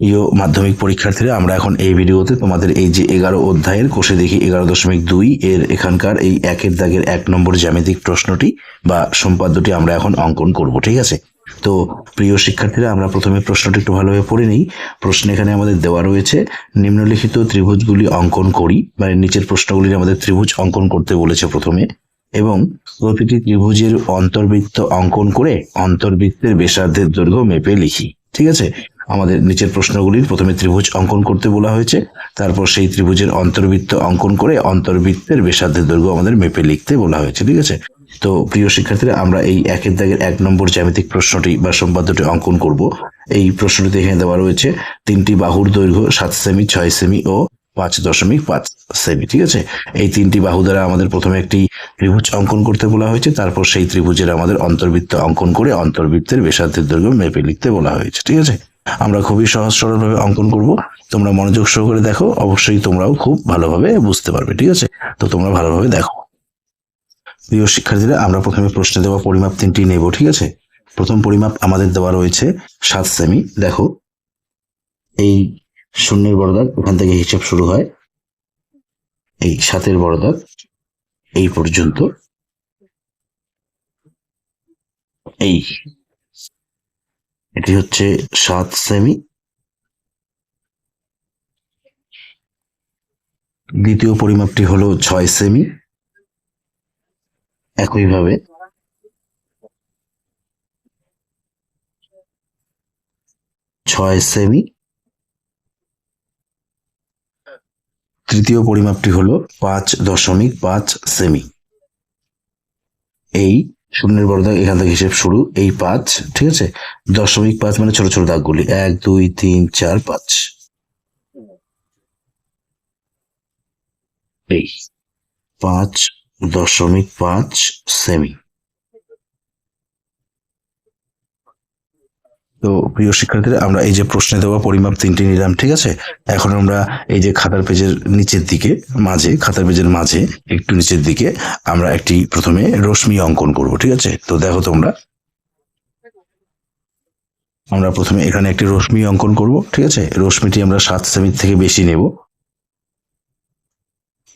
প্রিয় মাধ্যমিক পরীক্ষার্থীরা, আমরা এখন এই ভিডিওতে তোমাদের এই যে এগারো অধ্যায়ের কোষে দেখি এগারো দশমিক দুই এর এখানকার এই একের দাগের এক নম্বর জ্যামিতিক প্রশ্নটি বা সম্পাদ্যটি আমরা এখন অঙ্কন করব, ঠিক আছে? তো প্রিয় শিক্ষার্থীরা, আমরা প্রথমে প্রশ্নটি একটু ভালোভাবে পড়ে নিই। প্রশ্ন এখানে আমাদের দেওয়া রয়েছে, নিম্নলিখিত ত্রিভুজগুলি অঙ্কন করি মানে নিচের প্রশ্নগুলি আমাদের ত্রিভুজ অঙ্কন করতে বলেছে প্রথমে, এবং প্রতিটি ত্রিভুজের অন্তর্বৃত্ত অঙ্কন করে অন্তর্বৃত্তের ব্যাসার্ধের দৈর্ঘ্য মেপে লিখি, ঠিক আছে? আমাদের নিচের প্রশ্নগুলির প্রথমে ত্রিভুজ অঙ্কন করতে বলা হয়েছে, তারপর সেই ত্রিভুজের অন্তর্বৃত্ত অঙ্কন করে অন্তর্বৃত্তের ব্যাসার্ধের দৈর্ঘ্য আমাদের মেপে লিখতে বলা হয়েছে, ঠিক আছে? তো প্রিয় শিক্ষার্থীরা, আমরা এই একের দাগের এক নম্বর জ্যামিতিক প্রশ্নটি বা সম্পাদ্যটি অঙ্কন করব। এই প্রশ্নটিতে এখানে দেওয়া রয়েছে, তিনটি বাহুর দৈর্ঘ্য সাত সেমি, ছয় সেমি ও পাঁচ দশমিক পাঁচ সেমি, ঠিক আছে? এই তিনটি বাহু দ্বারা আমাদের প্রথমে একটি ত্রিভুজ অঙ্কন করতে বলা হয়েছে, তারপর সেই ত্রিভুজের আমাদের অন্তর্বৃত্ত অঙ্কন করে অন্তর্বৃত্তের ব্যাসার্ধের দৈর্ঘ্য মেপে লিখতে বলা হয়েছে, ঠিক আছে? আমরা খুবই সহজ সরলভাবে অঙ্কন করব। তোমরা মনোযোগ সহকারে দেখো, অবশ্যই তোমরাও খুব ভালোভাবে বুঝতে পারবে, ঠিক আছে? তো তোমরা ভালোভাবে দেখো। প্রিয় শিক্ষার্থীরা, আমরা প্রথমে প্রশ্নে দেওয়া পরিমাপ তিনটি নেব, ঠিক আছে? প্রথম পরিমাপ আমাদের দেওয়া রয়েছে সাত সেমি। দেখো, এই শূন্যের বড় দাগ ওখান থেকে হিসাব শুরু হয় এই সাতের বড় দাগ এই পর্যন্ত, এই এটি হচ্ছে সাত সেমি। দ্বিতীয় পরিমাপটি হলো ছয় সেমি। একইভাবে ছয় সেমি। তৃতীয় পরিমাপটি হলো পাঁচ দশমিক পাঁচ সেমি। এই শূন্যের বড় দাগ এখান থেকে হিসেব শুরু, এই পাঁচ, ঠিক আছে? দশমিক পাঁচ মানে ছোট ছোট দাগগুলি। এক, দুই, তিন, চার, পাঁচ। এই। পাঁচ, দশমিক পাঁচ, সেমি। তো প্রিয় শিক্ষার্থীরা, আমরা এই যে প্রশ্নে দেওয়া পরিমাপ তিনটি নিলাম, ঠিক আছে? এখন আমরা এই যে খাতার পেজের নিচের দিকে, মাঝে, খাতার পেজের মাঝে, একটু নিচের দিকে, আমরা একটি প্রথমে রশ্মি অঙ্কন করব, ঠিক আছে? তো দেখো তোমরা। আমরা প্রথমে এখানে একটি রশ্মি অঙ্কন করব, ঠিক আছে? রশ্মিটি আমরা সাত সেমির থেকে বেশি নেব।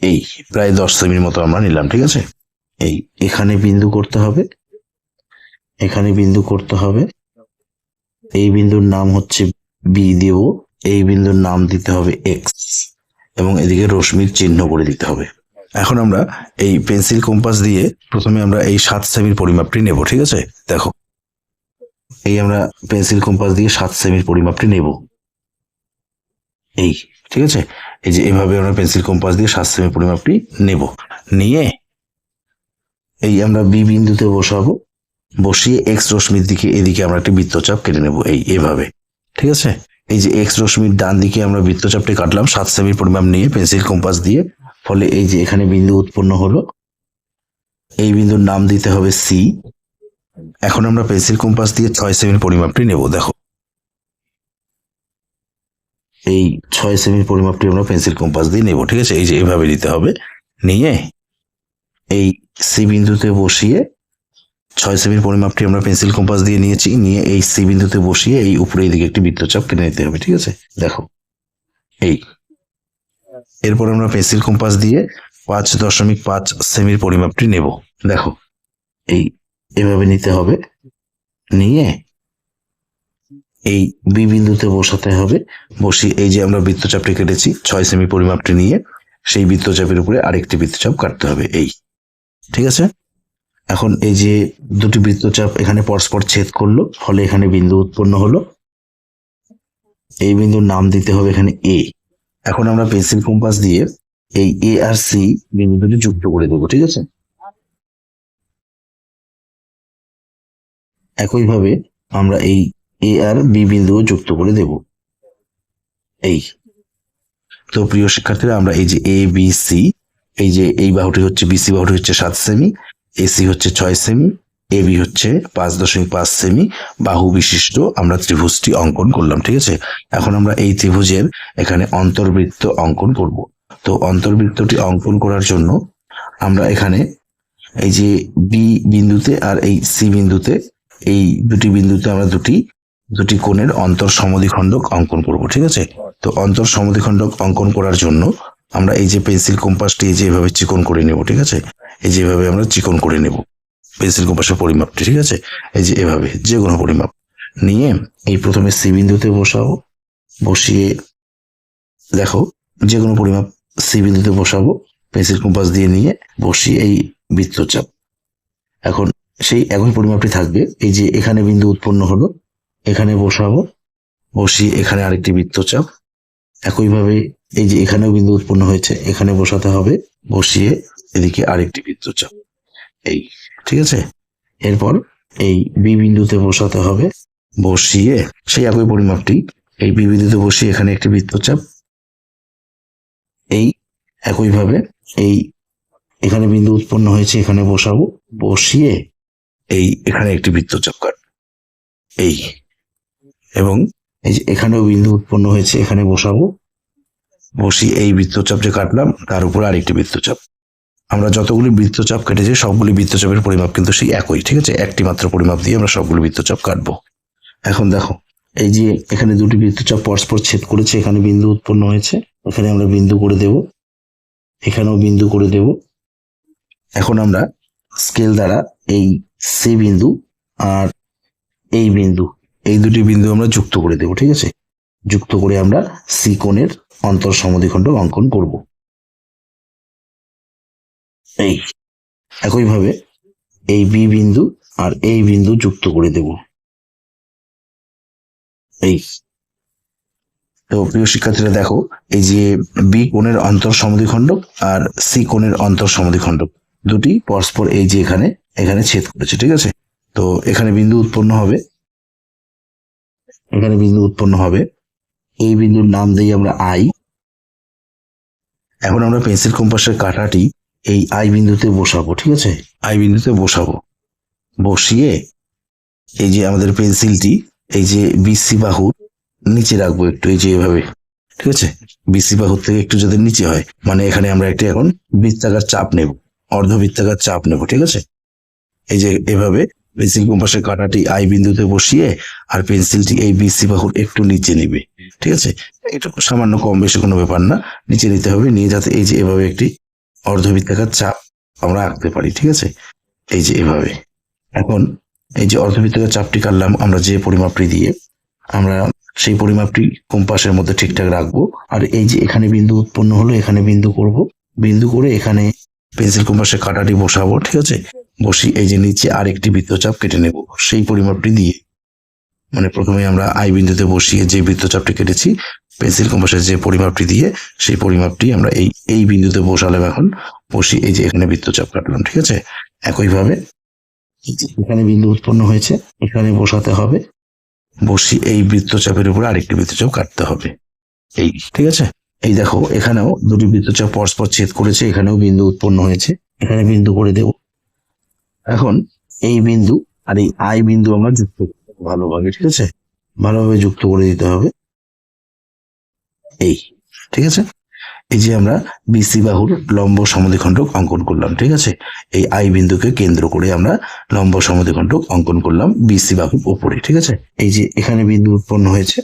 এই, প্রায় দশ সেমির মতো আমরা নিলাম, ঠিক আছে? এই, এখানে বিন্দু করতে হবে। এখানে বিন্দু করতে হবে। এই বিন্দুর নাম হচ্ছে বি দেব এই বিন্দুর নাম দিতে হবে এক্স এবং এদিকে রশ্মির চিহ্ন করে দিতে হবে। এখন আমরা এই পেন্সিল কম্পাস দিয়ে প্রথমে আমরা এই সাত সেমির পরিমাপটি নেব, ঠিক আছে? দেখো। এই আমরা পেন্সিল কম্পাস দিয়ে সাত সেমির পরিমাপটি নেব। এই, ঠিক আছে? এই যে এভাবে আমরা পেন্সিল কম্পাস দিয়ে সাত সেমির পরিমাপটি নেব। নিয়ে এই আমরা বি বিন্দুতে বসাবো। বসিয়ে এক্স রশ্মির দিকে, এদিকে আমরা একটা বৃত্তচাপ কেটে নেব, এই, এভাবে। ঠিক আছে? এই যে এক্স রশ্মির ডান দিকে আমরা বৃত্তচাপটি কাটলাম, সাত সেমির পরিমাপ নিয়ে পেন্সিল কম্পাস দিয়ে, ফলে এই যে এখানে বিন্দু উৎপন্ন হলো, এই বিন্দুর নাম দিতে হবে সি এখন আমরা পেন্সিল কম্পাস দিয়ে ছয় সেমির পরিমাপটি নেব, দেখো। এই ছয় সেমির পরিমাপটি আমরা পেন্সিল কম্পাস দিয়ে নেব, ঠিক আছে? এই যে এভাবে নিতে হবে, নিয়ে এই সি বিন্দুতে বসিয়ে ছয় সেমির পরিমাপটি আমরা পেন্সিল কম্পাস দিয়ে নিয়েছি, নিয়ে এই সি বিন্দুতে বসিয়ে এই উপরে দিকে একটি বৃত্তচাপ কেটে নিতে হবে, ঠিক আছে? দেখো, এই। এরপর আমরা পেন্সিল কম্পাস দিয়ে পাঁচ দশমিক পাঁচ সেমির পরিমাপটি নেব। দেখো, এই এভাবে নিতে হবে, নিয়ে এই বি বিন্দুতে বসাতে হবে, বসিয়ে এই যে আমরা বৃত্তচাপটি কেটেছি, ছয় সেমি পরিমাপটি নিয়ে সেই বৃত্তচাপের উপরে আরেকটি বৃত্তচাপ কাটতে হবে, এই, ঠিক আছে? এখন এই যে দুটি বৃত্তচাপ এখানে পরস্পর ছেদ করল, ফলে এখানে বিন্দু উৎপন্ন হলো। এই বিন্দুর নাম দিতে হবে এখানে এ এখন আমরা পেন্সিল কম্পাস দিয়ে এই এ আর সি বিন্দু দুটি যুক্ত করে দেবো, ঠিক আছে? একইভাবে আমরা এই এ আর বি বিন্দুও যুক্ত করে দেব। এই। তো প্রিয় শিক্ষার্থীরা, আমরা এই যে এ বি সি এই যে এই বাহুটি হচ্ছে বিসি বাহুটি হচ্ছে সাত সেমি এসি হচ্ছে ছয় সেমি এবি হচ্ছে পাঁচ দশমিক পাঁচ সেমি বাহু বিশিষ্ট আমরা ত্রিভুজটি অঙ্কন করলাম, ঠিক আছে? এখন আমরা এই ত্রিভুজের এখানে অন্তর্বৃত্ত অঙ্কন করব। তো অন্তর্বৃত্তটি অঙ্কন করার জন্য আমরা এখানে এই যে বি বিন্দুতে আর এই সি বিন্দুতে, এই দুটি বিন্দুতে আমরা দুটি দুটি কোণের অন্তর সমদ্বিখণ্ডক অঙ্কন করব, ঠিক আছে? তো অন্তর সমদ্বিখণ্ডক অঙ্কন করার জন্য আমরা এই যে পেন্সিল কম্পাসটি এই যে এভাবে চিকন করে নেব, ঠিক আছে? এই যে এভাবে আমরা চিকন করে নেব। পেন্সিল কম্পাসের পরিমাপটি, ঠিক আছে? এই যে এভাবে, যে কোনো পরিমাপ। নিয়ে এই প্রথমে সি বিন্দুতে বসাবো। বসিয়ে দেখো, যে কোনো পরিমাপ সি বিন্দুতে বসাবো। পেন্সিল কম্পাস দিয়ে নিয়ে বসিয়ে এই বৃত্তচাপ। এখন সেই একই পরিমাপটি থাকবে। এই যে এখানে বিন্দু উৎপন্ন হলো, এখানে বসাবো। বসিয়ে এখানে আরেকটি বৃত্তচাপ। একইভাবে এই যে এখানেও বিন্দু উৎপন্ন হয়েছে, এখানে বসাতে হবে। বসিয়ে এদিকে আরেকটি বৃত্তচাপ এই, ঠিক আছে? এরপর এই বি বিন্দুতে বসাতে হবে। বসিয়ে সেই একই পরিমাপটি এই বি বিন্দুতে বসিয়ে এখানে একটি বৃত্তচাপ এই একইভাবে এই এখানে বিন্দু উৎপন্ন হয়েছে, এখানে বসাবো। বসিয়ে এই এখানে একটি বৃত্তচাপ কাট। এই এবং এই যে এখানেও বিন্দু উৎপন্ন হয়েছে, এখানে বসাবো। বসিয়ে এই বৃত্তচাপ যে কাটলাম, তার উপর আরেকটি বৃত্তচাপ আমরা যতগুলি বৃত্তচাপ কেটেছি, সবগুলি বৃত্তচাপের পরিমাপ কিন্তু সেই একই, ঠিক আছে? একটি মাত্র পরিমাপ দিয়ে আমরা সবগুলি বৃত্তচাপ কাটবো। এখন দেখো, এই যে এখানে দুটি বৃত্তচাপ পরস্পর ছেদ করেছে, এখানে বিন্দু উৎপন্ন হয়েছে, এখানে আমরা বিন্দু করে দেব, এখানেও বিন্দু করে দেব। এখন আমরা স্কেল দ্বারা এই সি বিন্দু আর এই বিন্দু, এই দুটি বিন্দু আমরা যুক্ত করে দেব, ঠিক আছে? যুক্ত করে আমরা সি কোণের অন্তর সমদ্বিখণ্ড অঙ্কন করব। এই একইভাবে এই বি বিন্দু আর এই বিন্দু যুক্ত করে দেব। এই তো প্রিয় শিক্ষার্থীরা, দেখো, এই যে বি কোণের অন্তর সমদ্বিখণ্ডক আর সি কোণের অন্তর সমদ্বিখণ্ডক, দুটি পরস্পর এই যে এখানে এখানে ছেদ করেছে, ঠিক আছে? তো এখানে বিন্দু উৎপন্ন হবে। এখানে বিন্দু উৎপন্ন হবে। এই বিন্দুর নাম দিই আমরা আই। এখন আমরা পেন্সিল কম্পাসের কাঁটাটি এই আই বিন্দুতে বসাবো, ঠিক আছে? আই বিন্দুতে বসাবো। বসিয়ে এই যে আমাদের পেন্সিলটি, এই যে বিসি বাহুর নিচে রাখব একটু, এই যে এভাবে, ঠিক আছে? বিসি বাহুর থেকে একটু যদি নিচে হয় মানে এখানে আমরা একটি এখন বৃত্তাকার চাপ নেব অর্ধবৃত্তাকার চাপ নেব, ঠিক আছে? এই যে এভাবে পেন্সিল কম্পাসের কাঁটাটি আই বিন্দুতে বসিয়ে আর পেন্সিলটি এই বিসি বাহুর একটু নিচে নিবে, ঠিক আছে? এটা সামান্য কম বেশি কোনো ব্যাপার না, নিচে নিতে হবে, নিয়ে যাতে এই যে এভাবে একটি অর্ধবৃত্তাকার চাপ আমরা আঁকতে পারি, ঠিক আছে? এই যে এভাবে। এখন এই যে অর্ধবৃত্তাকার চাপটি কাটলাম, আমরা যে পরিমাপটি দিয়ে আমরা সেই পরিমাপটি কম্পাসের মধ্যে ঠিকঠাক রাখব। আর এই যে এখানে বিন্দু উৎপন্ন হলো, এখানে বিন্দু করব। বিন্দু করে এখানে পেন্সিল কম্পাসের কাঁটাটি বসাবো, ঠিক আছে? বসি এই যে নিচে আরেকটি বৃত্তচাপ কেটে নেব। সেই পরিমাপটি দিয়ে মানে প্রথমে আমরা আই বিন্দুতে বসিয়ে যে বৃত্তচাপটি কেটেছি পেন্সিল কম্পাসের যে পরিমাপটি দিয়ে, সেই পরিমাপটি আমরা এই এই বিন্দুতে বসালাম এখন। বসি এই যে এখানে বৃত্তচাপ কাটলাম, ঠিক আছে? একইভাবে এখানে বিন্দু উৎপন্ন হয়েছে, এখানে বসাতে হবে। বসি এই বৃত্তচাপের উপরে আরেকটি বৃত্তচাপ কাটতে হবে। এই, ঠিক আছে? এই দেখো, এখানেও দুটি বৃত্তচাপ পরস্পর ছেদ করেছে, এখানেও বিন্দু উৎপন্ন হয়েছে। এখানে বিন্দু করে দেব। এখন এই বিন্দু আর এই আই বিন্দু আমরা যুক্ত ভালোভাবে, ঠিক আছে? ভালোভাবে যুক্ত করে দিতে হবে। এই, ঠিক আছে? এই যে আমরা বিসি বাহুর লম্ব সমদ্বিখণ্ডক অঙ্কন করলাম, ঠিক আছে? এই আই বিন্দুকে কেন্দ্র করে আমরা লম্ব সমদ্বিখণ্ডক অঙ্কন করলাম বিসি বাহুর উপরে ঠিক আছে? এই যে এখানে বিন্দু উৎপন্ন হয়েছে,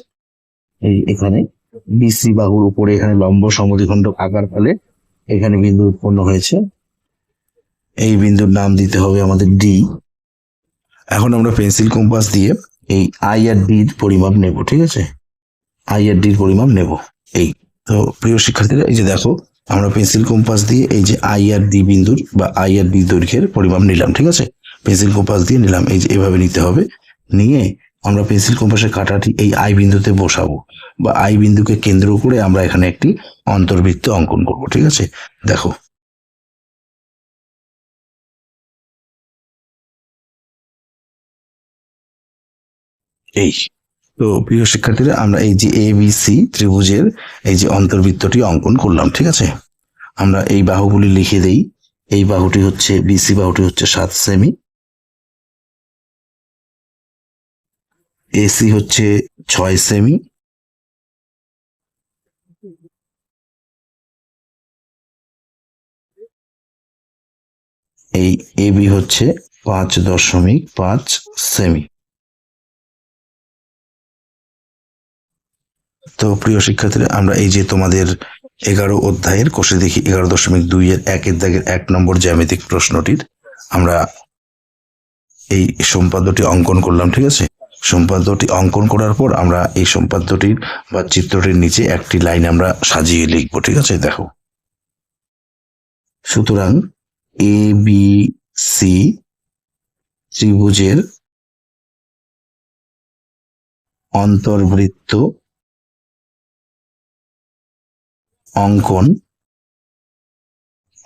এই এখানে বিসি বাহুর উপরে এখানে লম্ব সমদ্বিখণ্ডক আকার ফলে এখানে বিন্দু উৎপন্ন হয়েছে। এই বিন্দুর নাম দিতে হবে আমাদের ডি এখন আমরা পেন্সিল কম্পাস দিয়ে এই আই আর ডির পরিমাপ নেব, ঠিক আছে? আই আর ডির পরিমাপ নেব। এই, তো প্রিয় শিক্ষার্থীরা, এই যে দেখো, আমরা পেন্সিল কম্পাস দিয়ে এই যে আই আর ডি বিন্দুর বা আই আর ডি দৈর্ঘ্যের পরিমাপ নিলাম, ঠিক আছে? পেন্সিল কম্পাস দিয়ে নিলাম, এই যে এভাবে নিতে হবে। নিয়ে আমরা পেন্সিল কম্পাসের কাঁটাটি এই আই বিন্দুতে বসাবো বা আই বিন্দুকে কেন্দ্র করে আমরা এখানে একটি অন্তর্বৃত্ত অঙ্কন করব, ঠিক আছে? দেখো। এই। তো প্রিয় শিক্ষার্থীরা, আমরা এই যে এ বি সি ত্রিভুজের এই যে অন্তর্বৃত্তটি অঙ্কন করলাম, ঠিক আছে? আমরা এই বাহুগুলি লিখে দেই। এই বাহুটি হচ্ছে বিসি বাহুটি হচ্ছে সাত সেমি এসি হচ্ছে ছয় সেমি এই এবি হচ্ছে পাঁচ দশমিক পাঁচ সেমি তো প্রিয় শিক্ষার্থীরা, আমরা এই যে তোমাদের এগারো অধ্যায়ের কোষে দেখি এগারো দশমিক দুই এর একের দাগের এক নম্বর জ্যামিতিক প্রশ্নটির। আমরা এই সম্পাদ্যটি অঙ্কন করলাম, ঠিক আছে? সম্পাদ্যটি অঙ্কন করার পর আমরা এই সম্পাদ্যটির বা চিত্রটির নিচে একটি লাইন আমরা সাজিয়ে লিখব, ঠিক আছে? দেখো। সুতরাং এ, বি, সি ত্রিভুজের অন্তর্বৃত্ত অঙ্কন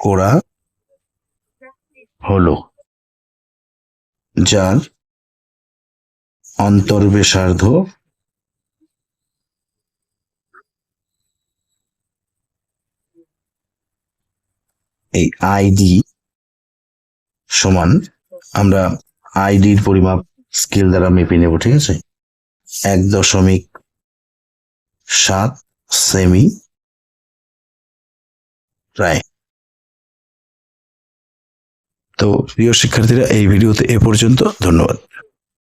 করা হলো। যার অন্তর্বেশার্ধ এই আইডি সমান আমরা আইডির পরিমাপ স্কেল দ্বারা মেপে নেব, ঠিক আছে? এক দশমিক সাত সেমি প্রায় তো প্রিয় শিক্ষার্থীরা এই ভিডিওতে এ পর্যন্ত। ধন্যবাদ।